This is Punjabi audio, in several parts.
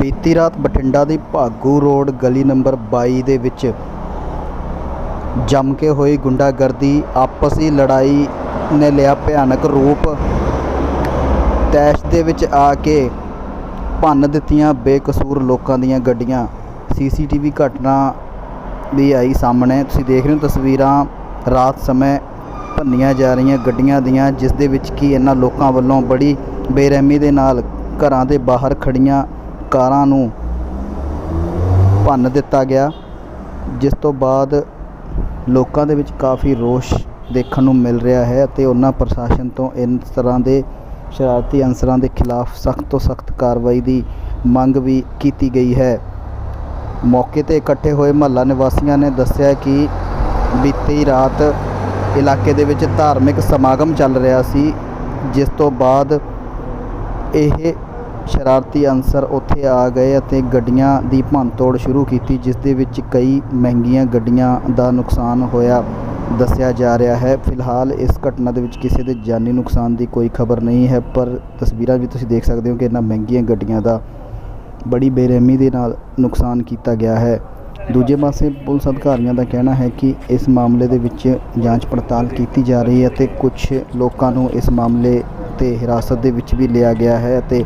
ਬੀਤੀ ਰਾਤ ਬਠਿੰਡਾ ਦੀ ਭਾਗੂ ਰੋਡ ਗਲੀ ਨੰਬਰ 22 ਦੇ ਵਿੱਚ ਜੰਮ ਕੇ ਹੋਈ ਗੁੰਡਾਗਰਦੀ, ਆਪਸੀ ਲੜਾਈ ਨੇ ਲਿਆ ਭਿਆਨਕ ਰੂਪ। ਤੈਸ਼ ਦੇ ਵਿੱਚ ਆ ਕੇ ਭੰਨ ਦਿੱਤੀਆਂ ਬੇਕਸੂਰ ਲੋਕਾਂ ਦੀਆਂ ਗੱਡੀਆਂ। ਸੀਸੀਟੀਵੀ ਘਟਨਾ ਵੀ ਆਈ ਸਾਹਮਣੇ। ਤੁਸੀਂ ਦੇਖ ਰਹੇ ਹੋ ਤਸਵੀਰਾਂ। ਰਾਤ ਸਮੇਂ ਭੰਨੀਆਂ ਜਾ ਰਹੀਆਂ ਗੱਡੀਆਂ ਦੀਆਂ, ਜਿਸ ਦੇ ਵਿੱਚ ਕੀ ਇਹਨਾਂ ਲੋਕਾਂ ਵੱਲੋਂ ਬੜੀ ਬੇਰਹਿਮੀ ਦੇ ਨਾਲ ਘਰਾਂ ਦੇ ਬਾਹਰ ਖੜੀਆਂ ਕਾਰਾਂ ਨੂੰ ਭੰਨ ਦਿੱਤਾ ਗਿਆ, ਜਿਸ ਤੋਂ ਬਾਅਦ ਲੋਕਾਂ ਦੇ ਵਿੱਚ ਕਾਫੀ ਰੋਸ਼ ਦੇਖਣ ਨੂੰ ਮਿਲ ਰਿਹਾ ਹੈ ਅਤੇ ਉਹਨਾਂ ਪ੍ਰਸ਼ਾਸਨ ਤੋਂ ਇਸ ਤਰ੍ਹਾਂ ਦੇ ਸ਼ਰਾਰਤੀ ਅਨਸਰਾਂ ਦੇ ਖਿਲਾਫ ਸਖਤ ਤੋਂ ਸਖਤ ਕਾਰਵਾਈ ਦੀ ਮੰਗ ਵੀ ਕੀਤੀ ਗਈ ਹੈ। ਮੌਕੇ ਤੇ ਇਕੱਠੇ ਹੋਏ ਮਹੱਲਾ ਨਿਵਾਸੀਆਂ ਨੇ ਦੱਸਿਆ ਕਿ ਬੀਤੀ ਰਾਤ ਇਲਾਕੇ ਦੇ ਵਿੱਚ ਧਾਰਮਿਕ ਸਮਾਗਮ ਚੱਲ ਰਿਹਾ ਸੀ, ਜਿਸ ਤੋਂ ਬਾਅਦ ਇਹ ਸ਼ਰਾਰਤੀ ਅਨਸਰ ਉੱਥੇ ਆ ਗਏ ਅਤੇ ਗੱਡੀਆਂ ਦੀ ਭੰਨਤੋੜ ਸ਼ੁਰੂ ਕੀਤੀ, ਜਿਸ ਦੇ ਵਿੱਚ ਕਈ ਮਹਿੰਗੀਆਂ ਗੱਡੀਆਂ ਦਾ ਨੁਕਸਾਨ ਹੋਇਆ ਦੱਸਿਆ ਜਾ ਰਿਹਾ ਹੈ। ਫਿਲਹਾਲ ਇਸ ਘਟਨਾ ਦੇ ਵਿੱਚ ਕਿਸੇ ਦੇ ਜਾਨੀ ਨੁਕਸਾਨ ਦੀ ਕੋਈ ਖਬਰ ਨਹੀਂ ਹੈ, ਪਰ ਤਸਵੀਰਾਂ ਵੀ ਤੁਸੀਂ ਦੇਖ ਸਕਦੇ ਹੋ ਕਿ ਇਹਨਾਂ ਮਹਿੰਗੀਆਂ ਗੱਡੀਆਂ ਦਾ ਬੜੀ ਬੇਰਹਿਮੀ ਦੇ ਨਾਲ ਨੁਕਸਾਨ ਕੀਤਾ ਗਿਆ ਹੈ। ਦੂਜੇ ਪਾਸੇ ਪੁਲਿਸ ਅਧਿਕਾਰੀਆਂ ਦਾ ਕਹਿਣਾ ਹੈ ਕਿ ਇਸ ਮਾਮਲੇ ਦੇ ਵਿੱਚ ਜਾਂਚ ਪੜਤਾਲ ਕੀਤੀ ਜਾ ਰਹੀ ਹੈ ਅਤੇ ਕੁਝ ਲੋਕਾਂ ਨੂੰ ਇਸ ਮਾਮਲੇ ਤੇ ਹਿਰਾਸਤ ਦੇ ਵਿੱਚ ਵੀ ਲਿਆ ਗਿਆ ਹੈ ਅਤੇ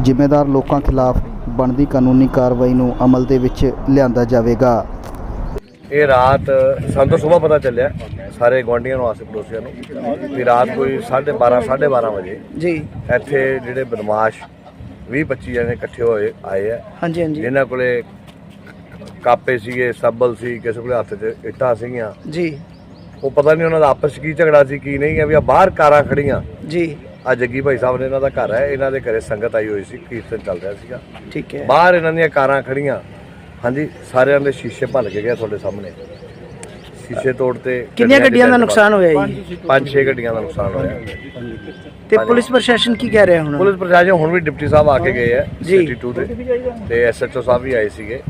ਜ਼ਿੰਮੇਦਾਰ ਲੋਕਾਂ ਖਿਲਾਫ ਬਣਦੀ ਕਾਨੂੰਨੀ ਕਾਰਵਾਈ ਨੂੰ ਅਮਲ ਦੇ ਵਿੱਚ ਲਿਆਂਦਾ ਜਾਵੇਗਾ। ਇਹ ਰਾਤ ਸਾਨੂੰ ਤਾਂ ਸਵੇਰ ਪਤਾ ਚੱਲਿਆ ਸਾਰੇ ਗੁਆਂਢੀਆਂ ਨੂੰ ਆਸੇ ਪੜੋਸੀਆਂ ਨੂੰ ਵੀ ਰਾਤ ਕੋਈ 12:30 12:30 ਵਜੇ ਜੀ। ਇੱਥੇ ਜਿਹੜੇ ਬਦਮਾਸ਼ 20 25 ਜਣੇ ਇਕੱਠੇ ਹੋਏ ਆਏ ਆ। ਹਾਂਜੀ ਹਾਂਜੀ। ਜਿਨ੍ਹਾਂ ਕੋਲੇ ਕਾਪੇ ਸੀਗੇ ਸੱਬਲ ਸੀ ਕਿਸੇ ਕੋਲੇ ਹੱਥ 'ਚ ਇੱਟਾਂ ਸੀਗੀਆਂ। ਜੀ। ਉਹ ਪਤਾ ਨਹੀਂ ਉਹਨਾਂ ਦਾ ਆਪਸ 'ਚ ਕੀ ਝਗੜਾ ਸੀ ਕੀ ਨਹੀਂ ਹੈ ਵੀ ਆ ਬਾਹਰ ਕਾਰਾਂ ਖੜੀਆਂ। ਜੀ। ਆ ਜੱਗੀ ਭਾਈ ਸਾਹਿਬ ਨੇ ਇਹਨਾਂ ਦਾ ਘਰ ਹੈ ਇਹਨਾਂ ਦੇ ਘਰੇ ਸੰਗਤ ਆਈ ਹੋਈ ਸੀ ਕੀਰਤਨ ਚੱਲ ਰਿਹਾ ਸੀਗਾ। ਠੀਕ ਹੈ। ਬਾਹਰ ਇਹਨਾਂ ਦੀਆਂ ਕਾਰਾਂ ਖੜੀਆਂ। ਹਾਂਜੀ ਸਾਰਿਆਂ ਦੇ ਸ਼ੀਸ਼ੇ ਭੰਨ ਕੇ ਗਿਆ ਤੁਹਾਡੇ ਸਾਹਮਣੇ। ਸ਼ੀਸ਼ੇ ਤੋੜਤੇ ਕਿੰਨੀਆਂ ਗੱਡੀਆਂ ਦਾ ਨੁਕਸਾਨ ਹੋਇਆ ਜੀ? ਪੰਜ ਛੇ ਗੱਡੀਆਂ ਦਾ ਨੁਕਸਾਨ ਹੋਇਆ। ਤੇ ਪੁਲਿਸ ਪ੍ਰਸ਼ਾਸਨ ਕੀ ਕਹਿ ਰਿਹਾ ਹੁਣ? ਪੁਲਿਸ ਪ੍ਰਸ਼ਾਸਨ ਹੁਣ ਵੀ ਡਿਪਟੀ ਸਾਹਿਬ ਆ ਕੇ ਗਏ ਆ ਜੀ। ਸਿਟੀ 2 ਤੇ। ਤੇ ਐਸਐਚਓ ਸਾਹਿਬ ਵੀ ਆਏ ਸੀਗੇ।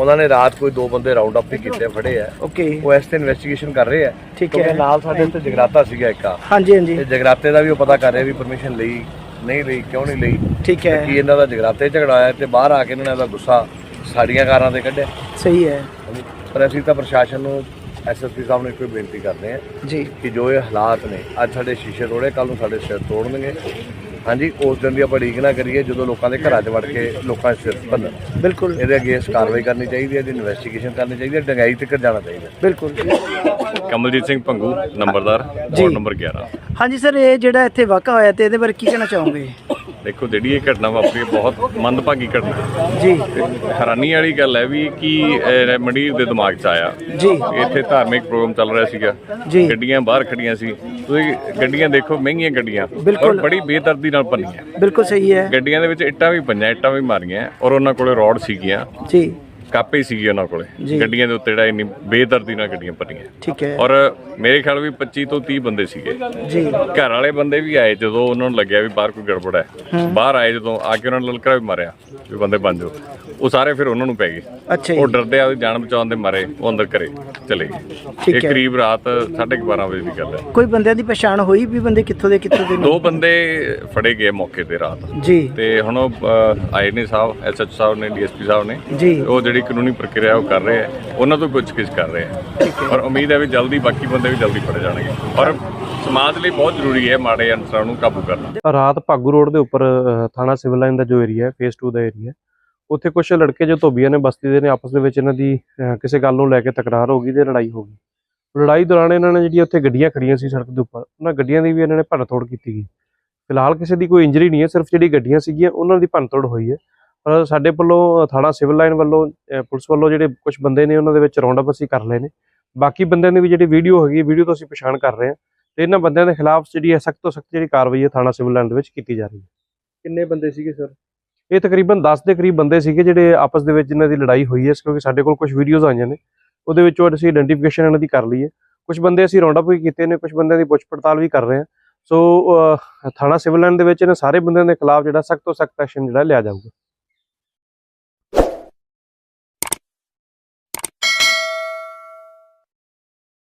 ਉਹਨਾਂ ਨੇ ਰਾਤ ਕੋਈ ਦੋ ਬੰਦੇ ਰਾਉਂਡ ਅਪ ਵੀ ਕੀਤੇ ਫੜੇ ਆ। ਓਕੇ ਉਹ ਇਸ ਤੇ ਇਨਵੈਸਟੀਗੇਸ਼ਨ ਕਰ ਰਹੇ ਆ। ਠੀਕ ਕਿਉਂਕਿ ਹੈ। ਨਾਲ ਸਾਡੇ ਤੇ ਜਗਰਾਤਾ ਸੀਗਾ ਇੱਕ ਆ। ਹਾਂਜੀ ਹਾਂਜੀ। ਤੇ ਜਗਰਾਤੇ ਦਾ ਵੀ ਉਹ ਪਤਾ ਕਰ ਰਿਹਾ ਵੀ ਪਰਮਿਸ਼ਨ ਲਈ ਨਹੀਂ ਲਈ ਕਿਉਂ ਨਹੀਂ ਲਈ। ਠੀਕ ਤੇ ਹੈ। ਕੀ ਇਹਨਾਂ ਦਾ ਜਗਰਾਤੇ 'ਚ ਝਗੜਾ ਆਇਆ ਤੇ ਬਾਹਰ ਆ ਕੇ ਇਹਨਾਂ ਨੇ ਇਹਦਾ ਗੁੱਸਾ ਸਾਡੀਆਂ ਕਾਰਾਂ ਤੇ ਕੱਢਿਆ। ਸਹੀ ਹੈ। ਪਰ ਅਸੀਂ ਤਾਂ ਪ੍ਰਸ਼ਾਸਨ ਨੂੰ ਐਸਐਸਪੀ ਸਾਹਿਬ ਨੂੰ ਕੋਈ ਬੇਨਤੀ ਕਰਦੇ ਆ ਜੀ। ਕਿ ਜੋ ਇਹ ਹਾਲਾਤ ਨੇ ਅੱਜ ਸਾਡੇ ਸ਼ੀਸ਼ੇ ਤੋੜੇ ਕੱਲ ਨੂੰ ਸਾਡੇ ਸਿਰ ਤੋੜਨਗੇ। ਹਾਂਜੀ ਉਸ ਦਿਨ ਦੀ ਆਪਾਂ ਉਡੀਕ ਨਾ ਕਰੀਏ ਜਦੋਂ ਲੋਕਾਂ ਦੇ ਘਰਾਂ 'ਚ ਵੜ ਕੇ ਲੋਕਾਂ ਦੇ ਸਿਰ ਭੰਨਣ ਬਿਲਕੁਲ। ਇਹਦੇ ਅਗੇਂਸਟ ਕਾਰਵਾਈ ਕਰਨੀ ਚਾਹੀਦੀ ਹੈ ਇਹਦੀ ਇਨਵੈਸਟੀਗੇਸ਼ਨ ਕਰਨੀ ਚਾਹੀਦੀ ਹੈ ਡੰਗਾਈ ਤੱਕ ਜਾਣਾ ਚਾਹੀਦਾ ਬਿਲਕੁਲ। ਕਮਲਜੀਤ ਸਿੰਘ ਭੰਗੂ ਨੰਬਰਦਾਰ। ਵਾਰਡ ਨੰਬਰ 11 ਹਾਂਜੀ ਸਰ ਇਹ ਜਿਹੜਾ ਇੱਥੇ ਵਾਕਾ ਹੋਇਆ ਤੇ ਇਹਦੇ ਬਾਰੇ ਕੀ ਕਹਿਣਾ ਚਾਹੋਗੇ? ਦੇਖੋ ਜਿਹੜੀ ਇਹ ਘਟਨਾ ਵਾਪਰੀ ਬਹੁਤ ਮੰਦਭਾਗੀ ਘਟਨਾ। ਹੈ। ਜੀ ਹੈਰਾਨੀ ਵਾਲੀ ਗੱਲ ਹੈ ਵੀ ਕੀ ਮੰਡੀਰ ਦੇ ਦਿਮਾਗ 'ਚ ਆਇਆ। ਜੀ। ਇੱਥੇ ਧਾਰਮਿਕ ਪ੍ਰੋਗਰਾਮ ਚੱਲ ਰਿਹਾ ਸੀਗਾ। ਜੀ। ਗੱਡੀਆਂ ਬਾਹਰ ਖੜੀਆਂ ਸੀ। ਤੁਸੀਂ ਗੱਡੀਆਂ ਦੇਖੋ ਮਹਿੰਗੀਆਂ ਗੱਡੀਆਂ। ਔਰ ਬੜੀ ਬੇਦਰਦੀ ਨਾਲ ਭੰਨੀਆਂ। ਬਿਲਕੁਲ ਸਹੀ ਹੈ। ਗੱਡੀਆਂ ਦੇ ਵਿੱਚ ਇੱਟਾਂ ਵੀ ਪਈਆਂ ਇੱਟਾਂ ਵੀ ਮਾਰੀਆਂ। ਔਰ ਉਹਨਾਂ ਕੋਲੇ ਰੋਡ ਸੀਗੀਆਂ। ਜੀ। ਕਾਪੇ ਸੀਗੇ ਉਹਨਾਂ ਕੋਲੇ। ਗੱਡੀਆਂ ਦੇ ਉੱਤੇ ਜਿਹੜਾ ਇੰਨੀ ਬੇਦਰਦੀ ਨਾਲ ਗੱਡੀਆਂ ਭੰਨੀਆਂ ਠੀਕ ਹੈ। ਔਰ ਮੇਰੇ ਖਿਆਲ ਵੀ 25 ਤੋਂ 30 ਬੰਦੇ ਸੀਗੇ। ਜੀ। ਘਰ ਵਾਲੇ ਬੰਦੇ ਵੀ ਆਏ ਜਦੋਂ ਉਹਨਾਂ ਨੂੰ ਲੱਗਿਆ ਵੀ ਬਾਹਰ ਕੋਈ ਗੜਬੜ ਹੈ। ਬਾਹਰ ਆਏ ਜਦੋਂ ਆ ਕੇ ਉਹਨਾਂ ਨੇ ਲਲਕਰਾ ਵੀ ਮਾਰਿਆ ਵੀ ਬੰਦੇ ਬਣ ਜਾਓ। ਉਹ ਸਾਰੇ ਫਿਰ ਉਹਨਾਂ ਨੂੰ ਪੈ ਗਏ। ਅੱਛਾ ਉਹ ਡਰਦੇ ਆ ਜਾਨ ਬਚਾਉਣ ਦੇ ਮਾਰੇ ਉਹ ਅੰਦਰ ਘਰੇ ਚਲੇ ਗਏ। ਠੀਕ ਇਹ। ਕਰੀਬ ਰਾਤ 12:30 ਵਜੇ ਦੀ ਗੱਲ ਹੈ। ਕੋਈ ਬੰਦਿਆਂ ਦੀ ਪਛਾਣ ਹੋਈ ਵੀ ਬੰਦੇ ਕਿੱਥੋਂ ਦੇ ਕਿੱਥੋਂ ਦੇ ਦੋ ਬੰਦੇ ਫੜੇ ਗਏ ਮੌਕੇ ਤੇ ਰਾਤ। ਜੀ। ਤੇ ਹੁਣ ਆਏ ਨੇ ਸਾਹਿਬ ਐਸਐਚ ਸਾਹਿਬ ਨੇ ਡੀਐਸਪੀ ਸਾਹਿਬ ਨੇ। ਜੀ। ਉਹ ਜਿਹੜੀ ਕਾਨੂੰਨੀ ਪ੍ਰਕਿਰਿਆ ਉਹ ਕਰ ਰਹੇ ਆ ਉਹਨਾਂ ਤੋਂ ਪੁੱਛਗਿੱਛ ਕਰ ਰਹੇ ਆ। ਔਰ ਉਮੀਦ ਹੈ ਵੀ ਜਲਦੀ ਬਾਕੀ ਬੰਦੇ ਵੀ ਜਲਦੀ ਫੜੇ ਜਾਣਗੇ। ਔਰ ਸਮਾਜ ਲਈ ਬਹੁਤ ਜ਼ਰੂਰੀ ਹੈ ਮਾੜੇ ਅਨਸਰਾਂ ਨੂੰ ਕਾਬੂ ਕਰਨਾ। ਰਾਤ ਭਾਗੂ ਰੋਡ ਦੇ ਉੱਪਰ ਥਾਣਾ ਸਿਵਲ ਲਾਈਨ ਦਾ ਜੋ ਏਰੀਆ ਹੈ ਫੇਸ 2 ਦਾ ਏਰੀਆ ਉੱਥੇ ਕੁਝ ਲੜਕੇ ਜੋ ਧੋਬੀਆਂ ਨੇ ਬਸਤੀ ਦੇ ਨੇ ਆਪਸ ਦੇ ਵਿੱਚ ਇਹਨਾਂ ਦੀ ਕਿਸੇ ਗੱਲ ਨੂੰ ਲੈ ਕੇ ਤਕਰਾਰ ਹੋ ਗਈ ਤੇ ਲੜਾਈ ਹੋ ਗਈ। ਲੜਾਈ ਦੌਰਾਨ ਇਹਨਾਂ ਨੇ ਜਿਹੜੀ ਉੱਥੇ ਗੱਡੀਆਂ ਖੜੀਆਂ ਸੀ ਸੜਕ ਦੇ ਉੱਪਰ ਉਹਨਾਂ ਗੱਡੀਆਂ ਦੀ ਵੀ ਇਹਨਾਂ ਨੇ ਭੰਨਤੋੜ ਕੀਤੀ ਗਈ। ਫਿਲਹਾਲ ਕਿਸੇ ਦੀ ਕੋਈ ਇੰਜਰੀ ਨਹੀਂ ਹੈ ਸਿਰਫ ਜਿਹੜੀ ਗੱਡੀਆਂ ਸੀਗੀਆਂ ਉਹਨਾਂ ਦੀ ਭੰਨਤੋੜ ਹੋਈ ਹੈ। ਪਰ ਸਾਡੇ ਵੱਲੋਂ ਥਾਣਾ ਸਿਵਲ ਲਾਈਨ ਵੱਲੋਂ ਪੁਲਿਸ ਵੱਲੋਂ ਜਿਹੜੇ ਕੁਝ ਬੰਦੇ ਨੇ ਉਹਨਾਂ ਦੇ ਵਿੱਚ ਰੌਂਡ ਅਪ ਅਸੀਂ ਕਰ ਲਏ ਨੇ। ਬਾਕੀ ਬੰਦਿਆਂ ਦੀ ਵੀ ਜਿਹੜੀ ਵੀਡੀਓ ਹੈਗੀ ਵੀਡੀਓ ਤੋਂ ਅਸੀਂ ਪਛਾਣ ਕਰ ਰਹੇ ਹਾਂ ਤੇ ਇਹਨਾਂ ਬੰਦਿਆਂ ਦੇ ਖਿਲਾਫ ਜਿਹੜੀ ਹੈ ਸਖਤ ਤੋਂ ਸਖਤ ਜਿਹੜੀ ਕਾਰਵਾਈ ਹੈ ਥਾਣਾ ਸਿਵਲ ਲਾਈਨ ਦੇ ਵਿੱਚ ਕੀਤੀ ਜਾ ਰਹੀ ਹੈ। ਕਿੰਨੇ ਬੰਦੇ ਸੀਗੇ ਸਰ? ਇਹ ਤਕਰੀਬਨ 10 ਦੇ ਕਰੀਬ ਬੰਦੇ ਸੀਗੇ ਜਿਹੜੇ ਆਪਸ ਦੇ ਵਿੱਚ ਜਿਨ੍ਹਾਂ ਦੀ ਲੜਾਈ ਹੋਈ ਹੈ ਕਿਉਂਕਿ ਸਾਡੇ ਕੋਲ ਕੁਝ ਵੀਡੀਓਜ਼ ਆਈਆਂ ਨੇ। ਉਹਦੇ ਵਿੱਚੋਂ ਅਸੀਂ ਆਇਡੈਂਟੀਫਿਕੇਸ਼ਨ ਇਹਨਾਂ ਦੀ ਕਰ ਲਈ ਹੈ। ਕੁਝ ਬੰਦੇ ਅਸੀਂ ਰਾਉਂਡ ਅਪ ਵੀ ਕੀਤੇ ਨੇ ਕੁਝ ਬੰਦਿਆਂ ਦੀ ਪੁੱਛ ਪੜਤਾਲ ਵੀ ਕਰ ਰਹੇ ਹਾਂ। ਸੋ ਥਾਣਾ ਸਿਵਲ ਲਾਈਨ ਦੇ ਵਿੱਚ ਇਹਨਾਂ ਸਾਰੇ ਬੰਦਿਆਂ ਦੇ ਖਿਲਾਫ ਜਿਹੜਾ ਸਖਤ ਤੋਂ ਸਖਤ ਐਕਸ਼ਨ ਜਿਹੜਾ ਲਿਆ ਜਾਊਗਾ।